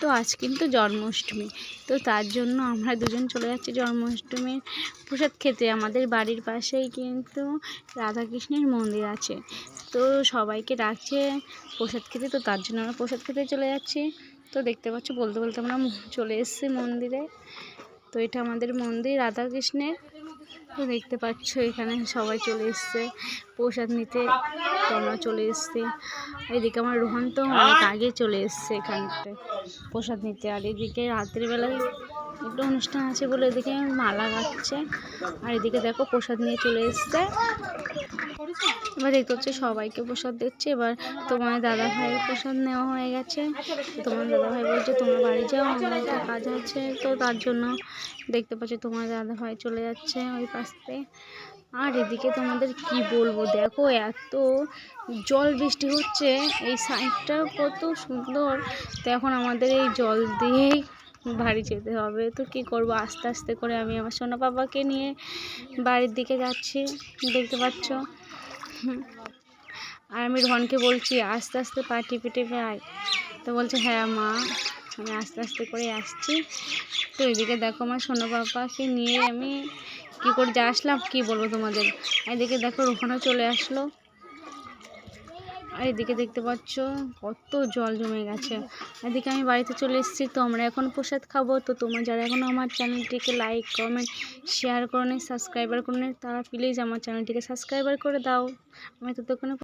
তো আজ কিন্তু জন্মাষ্টমী। তো তার জন্য আমরা দুজন চলে যাচ্ছি জন্মাষ্টমীর প্রসাদ খেতে। আমাদের বাড়ির পাশেই কিন্তু রাধাকৃষ্ণের মন্দির আছে। তো সবাইকে ডাকছে প্রসাদ খেতে। তো তার জন্য আমরা প্রসাদ খেতে চলে যাচ্ছি। তো দেখতে পাচ্ছ, বলতে বলতে আমরা চলে এসেছি মন্দিরে। তো এটা আমাদের মন্দির রাধাকৃষ্ণের। তো দেখতে পাচ্ছ, এখানে সবাই চলে এসছে। প্রসাদ নিতে, তো আমরা চলে এসছি। এদিকে আমার রোহন তো অনেক আগে চলে এসছে এখানটায় প্রসাদ নিতে। আর এদিকে রাত্রিবেলা একটা অনুষ্ঠান আছে বলে এদিকে মালা গাচ্ছে। আর এদিকে দেখো প্রসাদ নিয়ে চলে এসছে। এবার দেখতে হচ্ছে সবাইকে প্রসাদ দিচ্ছে। এবার তোমার দাদা ভাইয়ের প্রসাদ নেওয়া হয়ে গেছে। তোমার দাদা ভাই বলছে, তোমার বাড়ি যাও, আমার একটা কাজ আছে। তো তার জন্য দেখতে পাচ্ছ তোমার দাদা ভাই চলে যাচ্ছে ওই পাশ আর এদিকে তোমাদের কি বলব, দেখো এত জল বৃষ্টি হচ্ছে, এই সাইডটা কত সুন্দর। তো এখন আমাদের এই জল দিয়েই বাড়ি যেতে হবে। তো কি করব, আস্তে আস্তে করে আমি আমার সোনা বাবাকে নিয়ে বাড়ির দিকে যাচ্ছি। দেখতে পাচ্ছ। আর আমি রনকে বলছি, আস্তে আস্তে পা টিপে টিপে আয়। তো বলছে হ্যাঁ মা, আমি আস্তে আস্তে করে আসছি। তো এদিকে দেখো আমার সোনা বাবাকে নিয়ে আমি কী করে যে আসলাম, কী বলব তোমাদের? এদিকে দেখো রোহনও চলে আসলো। আর এদিকে দেখতে পাচ্ছ, কত জল জমে গেছে। এদিকে আমি বাড়িতে চলে এসেছি, তো আমরা এখন প্রসাদ খাব। তো তোমরা যারা এখনও আমার চ্যানেলটিকে লাইক কমেন্ট শেয়ার করো সাবস্ক্রাইবার করো তারা প্লিজ আমার চ্যানেলটিকে সাবস্ক্রাইবার করে দাও। আমি ততক্ষণে